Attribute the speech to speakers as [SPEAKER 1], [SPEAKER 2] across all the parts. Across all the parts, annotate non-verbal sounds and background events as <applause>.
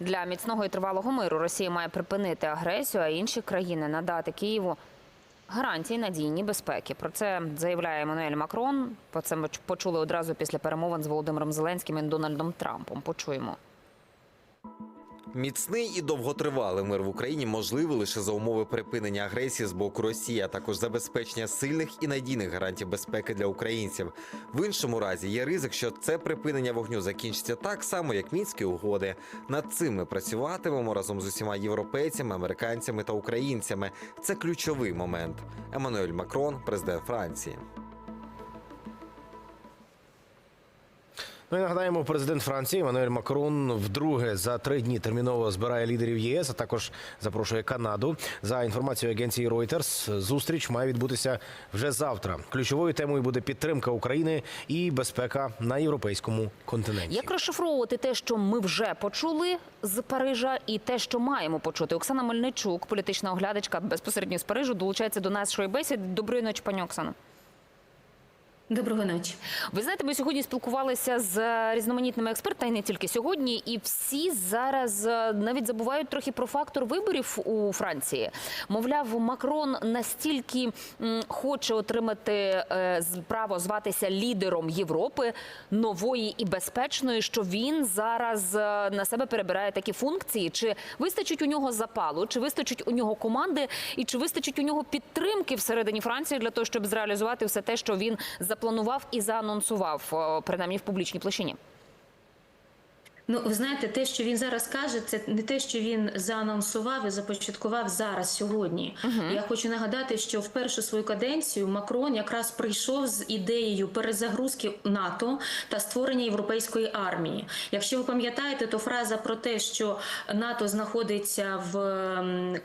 [SPEAKER 1] Для міцного і тривалого миру Росія має припинити агресію, а інші країни надати Києву гарантії надійні безпеки. Про це заявляє Еммануель Макрон. Про це ми почули одразу після перемовин з Володимиром Зеленським і Дональдом Трампом. Почуємо.
[SPEAKER 2] Міцний і довготривалий мир в Україні можливий лише за умови припинення агресії з боку Росії, а також забезпечення сильних і надійних гарантій безпеки для українців. В іншому разі є ризик, що це припинення вогню закінчиться так само, як мінські угоди. Над цим ми працюватимемо разом з усіма європейцями, американцями та українцями. Це ключовий момент. Еммануель Макрон, президент Франції.
[SPEAKER 3] Ну і нагадаємо, президент Франції Еммануель Макрон вдруге за три дні терміново збирає лідерів ЄС, а також запрошує Канаду. За інформацією агенції Reuters, зустріч має відбутися вже завтра. Ключовою темою буде підтримка України і безпека на європейському континенті.
[SPEAKER 1] Як розшифровувати те, що ми вже почули з Парижа, і те, що маємо почути? Оксана Мельничук, політична оглядачка безпосередньо з Парижу, долучається до нашої бесіди. Доброї ночі, пані Оксано.
[SPEAKER 4] Доброго ночі.
[SPEAKER 1] Ви знаєте, ми сьогодні спілкувалися з різноманітними експертами, не тільки сьогодні, і всі зараз е, навіть забувають трохи про фактор виборів у Франції. Мовляв, Макрон настільки хоче отримати е, право зватися лідером Європи нової і безпечної, що він зараз е, на себе перебирає такі функції. Чи вистачить у нього запалу, чи вистачить у нього команди, і чи вистачить у нього підтримки всередині Франції для того, щоб зреалізувати все те, що він запланував і заанонсував, е, принаймні в публічній площині?
[SPEAKER 4] Ну, ви знаєте, те, що він зараз каже, це не те, що він заанонсував і започаткував зараз сьогодні. Я хочу нагадати, що в першу свою каденцію Макрон якраз прийшов з ідеєю перезагрузки НАТО та створення європейської армії. Якщо ви пам'ятаєте, то фраза про те, що НАТО знаходиться в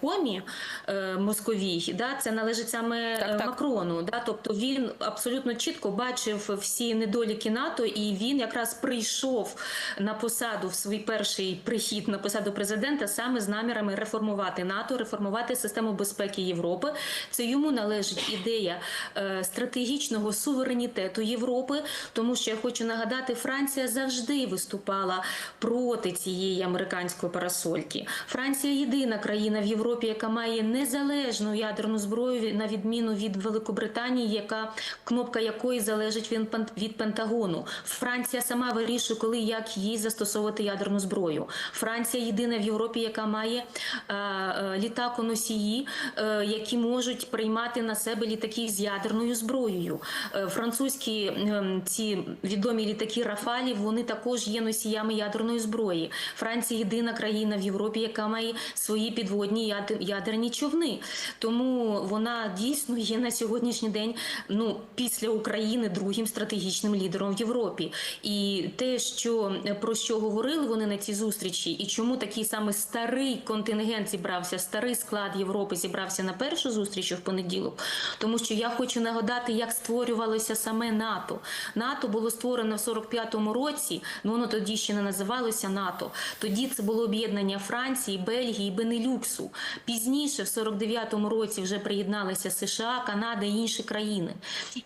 [SPEAKER 4] комі е, московій, да, це належить саме
[SPEAKER 1] Так,
[SPEAKER 4] е,
[SPEAKER 1] так.
[SPEAKER 4] Макрону. Да, тобто він абсолютно чітко бачив всі недоліки НАТО, і він якраз прийшов на посаду в свій перший прихід на посаду президента саме з намірами реформувати НАТО, реформувати систему безпеки Європи. Це йому належить ідея е, стратегічного суверенітету Європи, тому що я хочу нагадати, Франція завжди виступала проти цієї американської парасольки. Франція єдина країна в Європі, яка має незалежну ядерну зброю на відміну від Великобританії, яка кнопка якої залежить від, Пен- від Пентагону. Франція сама вирішує, коли як їй застосовувати ядерну зброю. Франція єдина в Європі, яка має е, е, літаконосії, е, які можуть приймати на себе літаки з ядерною зброєю. Е, французькі е, ці відомі літаки Рафалів вони також є носіями ядерної зброї. Франція єдина країна в Європі, яка має свої підводні ядерні човни. Тому вона дійсно є на сьогоднішній день, ну після України, другим стратегічним лідером в Європі. І те, що про що говорили вони на цій зустрічі, і чому такий саме старий контингент зібрався, старий склад Європи зібрався на першу зустріч в понеділок, тому що я хочу нагадати, як створювалося саме НАТО. НАТО було створено в 45-му році. Ну воно тоді ще не називалося НАТО. Тоді це було об'єднання Франції, Бельгії, Бенелюксу. Пізніше, в 49-му році, вже приєдналися США, Канада і інші країни.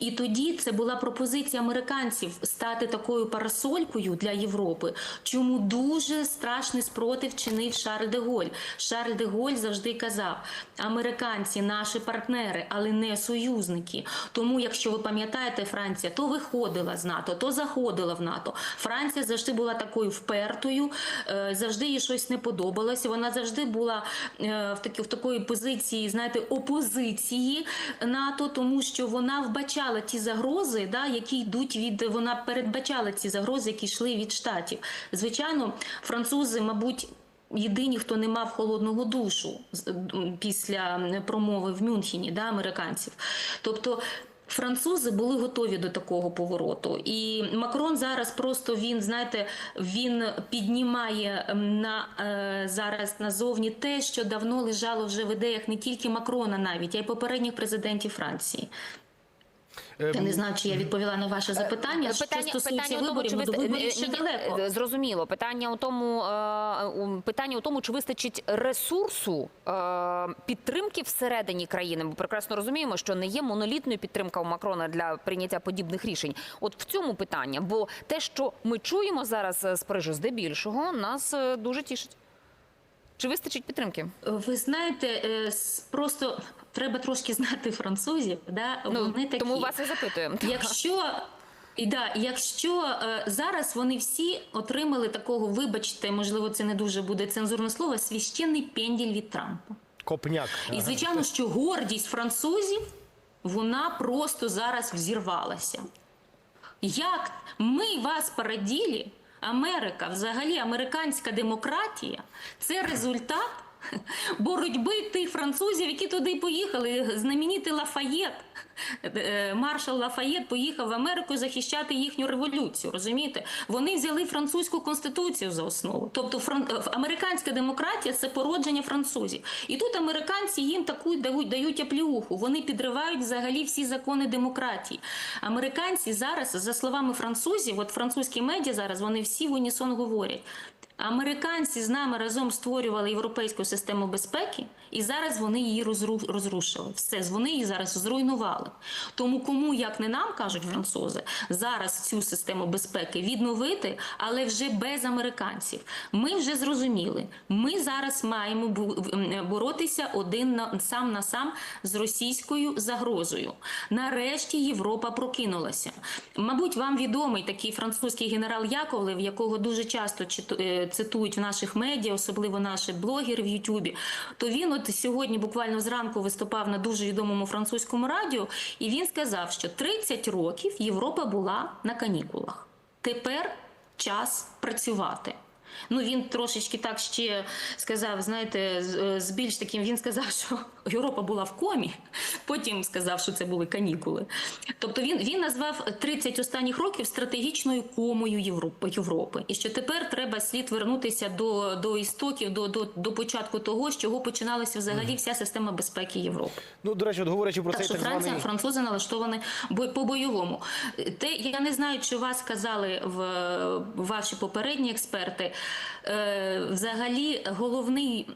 [SPEAKER 4] І тоді це була пропозиція американців стати такою парасолькою для Європи. Чому дуже страшний спротив чинив Шарль де Голь. Шарль де Голь завжди казав: американці наші партнери, але не союзники. Тому, якщо ви пам'ятаєте, Франція то виходила з НАТО, то заходила в НАТО. Франція завжди була такою впертою, е, завжди їй щось не подобалося. Вона завжди була е, в такі в такої позиції, знаєте, опозиції НАТО, тому що вона вбачала ті загрози, да, які йдуть від вона передбачала ці загрози, які йшли від штатів. Звичайно, французи, мабуть. Єдині, хто не мав холодного душу після промови в Мюнхені, да, американців. Тобто французи були готові до такого повороту. І Макрон зараз просто він, знаєте, він піднімає на е, зараз назовні те, що давно лежало вже в ідеях не тільки Макрона, навіть а й попередніх президентів Франції. Я не знаю, чи я відповіла на ваше запитання. що стосується
[SPEAKER 1] у тому, чи
[SPEAKER 4] виборів
[SPEAKER 1] е,
[SPEAKER 4] ще далеко.
[SPEAKER 1] е, Зрозуміло. Питання у тому, е, питання у тому, чи вистачить ресурсу е, підтримки всередині країни. Ми прекрасно розуміємо, що не є монолітною підтримка у Макрона для прийняття подібних рішень. От в цьому питання, бо те, що ми чуємо зараз е, з Парижу, здебільшого, нас е, дуже тішить. Чи вистачить підтримки?
[SPEAKER 4] Ви знаєте, е, просто треба трошки знати французів. Да?
[SPEAKER 1] Ну
[SPEAKER 4] Вони такі.
[SPEAKER 1] тому вас і запитуємо.
[SPEAKER 4] Якщо і да, якщо е, зараз вони всі отримали такого, вибачте, можливо, це не дуже буде цензурне слово, священний пенділь від Трампа.
[SPEAKER 3] Копняк.
[SPEAKER 4] І звичайно, що гордість французів вона просто зараз взірвалася. Як ми вас породили, Америка, взагалі американська демократія, це результат <laughs> боротьби тих французів, які туди поїхали. Знаменитий Лафаєт, е, маршал Лафаєт поїхав в Америку захищати їхню революцію. Розумієте? Вони взяли французьку конституцію за основу. Тобто фран... е, американська демократія це породження французів. І тут американці їм таку дають, дають апліуху. Вони підривають взагалі всі закони демократії. Американці зараз, за словами французів, от французькі медіа зараз вони всі в унісон говорять. Американці з нами разом створювали європейську систему безпеки, і зараз вони її розрушили. Все, вони її зараз зруйнували. Тому кому, як не нам, кажуть французи, зараз цю систему безпеки відновити, але вже без американців. Ми вже зрозуміли, ми зараз маємо боротися один на сам на сам з російською загрозою. Нарешті Європа прокинулася. Мабуть, вам відомий такий французький генерал Яковлев, якого дуже часто читу- е, цитують в наших медіа, особливо наші блогери в Ютубі. То він от сьогодні буквально зранку виступав на дуже відомому французькому радіо, і він сказав, що 30 років Європа була на канікулах. Тепер час працювати. Ну він трошечки так ще сказав, знаєте, з, е, більш таким він сказав, що <laughs> Європа була в комі. Потім сказав, що це були канікули. Тобто він, він назвав 30 останніх років стратегічною комою Європи, Європи. І що тепер треба слід вернутися до, до істоків, до, до, до початку того, з чого починалася взагалі вся система безпеки Європи.
[SPEAKER 3] Ну, до речі, от говорячи про
[SPEAKER 4] Так
[SPEAKER 3] цей
[SPEAKER 4] що
[SPEAKER 3] так
[SPEAKER 4] Франція,
[SPEAKER 3] званий...
[SPEAKER 4] французи налаштовані бо- по-бойовому. Те, я не знаю, чи вас казали в ваші попередні експерти. Е, взагалі, головний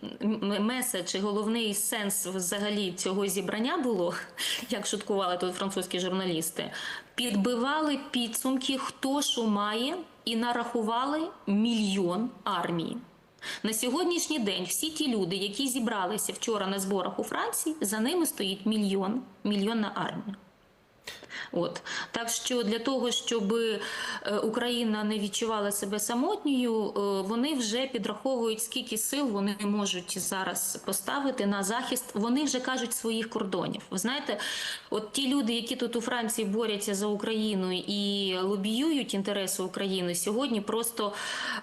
[SPEAKER 4] меседж і головний сенс взагалі цього зібрання було, <laughs> як шуткували тут французькі журналісти, підбивали підсумки, хто що має, і нарахували мільйон армії. На сьогоднішній день всі ті люди, які зібралися вчора на зборах у Франції, за ними стоїть мільйон, мільйонна армія. От так що для того, щоб е, Україна не відчувала себе самотньою, е, вони вже підраховують, скільки сил вони можуть зараз поставити на захист. Вони вже кажуть своїх кордонів. Ви знаєте, от ті люди, які тут у Франції борються за Україну і лобіюють інтереси України, сьогодні просто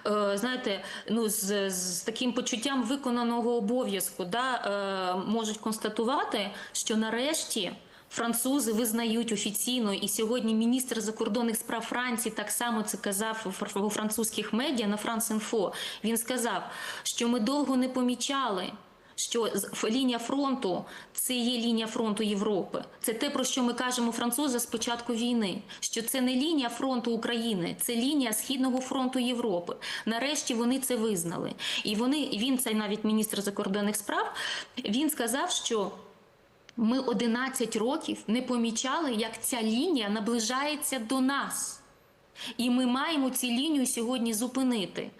[SPEAKER 4] е, знаєте, ну з, з таким почуттям виконаного обов'язку, да, можуть констатувати, що нарешті. Французи визнають офіційно, і сьогодні міністр закордонних справ Франції так само це казав у французьких медіа на France.Info. Він сказав, що ми довго не помічали. Що лінія фронту це є лінія фронту Європи. Це те, про що ми кажемо французи з початку війни. Що це не лінія фронту України, це лінія східного фронту Європи. Нарешті вони це визнали. І вони він це навіть міністр закордонних справ. Він сказав, що ми 11 років не помічали, як ця лінія наближається до нас. І ми маємо цю лінію сьогодні зупинити.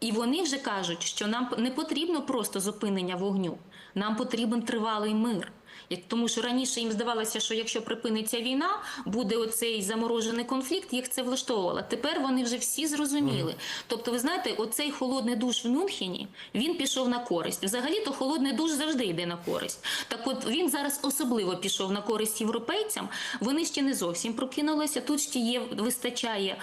[SPEAKER 4] І вони вже кажуть, що нам не потрібно просто зупинення вогню, нам потрібен тривалий мир. Тому що раніше їм здавалося, що якщо припиниться війна, буде оцей заморожений конфлікт, їх це влаштовувало. Тепер вони вже всі зрозуміли. Тобто, ви знаєте, оцей холодний душ в Мюнхені він пішов на користь. Взагалі-то холодний душ завжди йде на користь. Так от він зараз особливо пішов на користь європейцям. Вони ще не зовсім прокинулися. Тут ще є вистачає.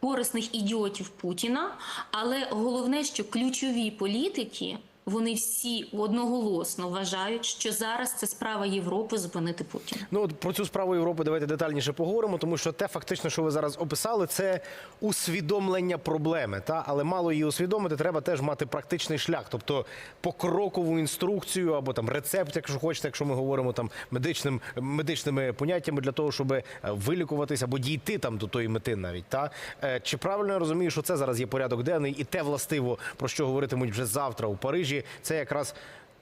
[SPEAKER 4] Корисних ідіотів Путіна, але головне, що ключові політики вони всі одноголосно вважають, що зараз це справа Європи зупинити Путіна.
[SPEAKER 3] Ну от про цю справу Європи давайте детальніше поговоримо, тому що те, фактично, що ви зараз описали, це усвідомлення проблеми. Та але мало її усвідомити, треба теж мати практичний шлях, тобто покрокову інструкцію або там рецепт, якщо хочете, якщо ми говоримо там медичним медичними поняттями для того, щоб е, вилікуватися або дійти там до тої мети, навіть та Е, чи правильно я розумію, що це зараз є порядок денний, і те властиво про що говоритимуть вже завтра у Парижі, це якраз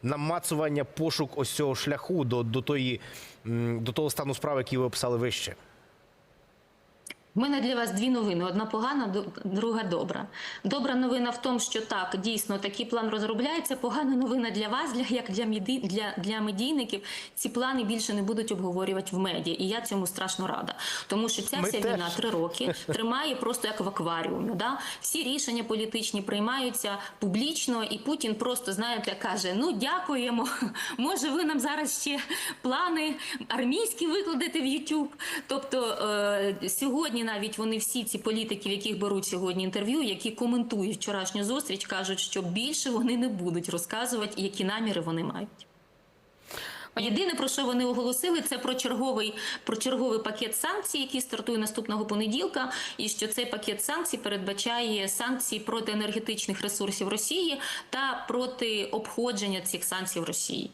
[SPEAKER 3] намацування, пошук ось цього шляху до, до тої до того стану справи, який ви описали вище.
[SPEAKER 4] У мене для вас дві новини: одна погана, друга добра. Добра новина в тому, що так дійсно такий план розробляється. Погана новина для вас, для як для меді, для, для медійників. Ці плани більше не будуть обговорювати в медіа, і я цьому страшно рада. Тому що ця
[SPEAKER 3] Ми
[SPEAKER 4] вся
[SPEAKER 3] теж.
[SPEAKER 4] війна три роки тримає просто як в акваріумі. Да? Всі рішення політичні приймаються публічно, і Путін просто знаєте каже: Ну дякуємо. Може, ви нам зараз ще плани армійські викладете в YouTube. Тобто е, сьогодні навіть вони всі ці політики, в яких беруть сьогодні інтерв'ю, які коментують вчорашню зустріч, кажуть, що більше вони не будуть розказувати, які наміри вони мають. Єдине про що вони оголосили, це про черговий про черговий пакет санкцій, який стартує наступного понеділка, і що цей пакет санкцій передбачає санкції проти енергетичних ресурсів Росії та проти обходження цих санкцій в Росії.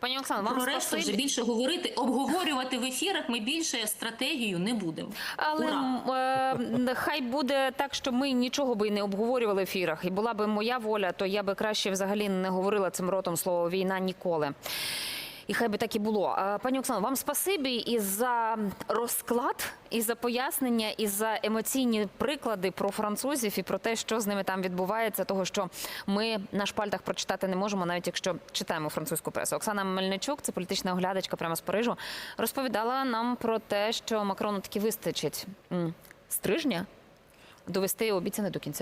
[SPEAKER 1] Пані Оксано, вам
[SPEAKER 4] Про решту вже більше говорити, обговорювати в ефірах. Ми більше стратегію не будемо.
[SPEAKER 1] Але е, хай буде так, що ми нічого би не обговорювали в ефірах. І була би моя воля, то я би краще взагалі не говорила цим ротом слово війна ніколи. І хай би так і було. Пані Оксано, вам спасибі і за розклад, і за пояснення, і за емоційні приклади про французів і про те, що з ними там відбувається, того що ми на шпальтах прочитати не можемо, навіть якщо читаємо французьку пресу. Оксана Мельничук, це політична оглядачка прямо з Парижу, розповідала нам про те, що Макрону таки вистачить стрижня довести обіцяне до кінця.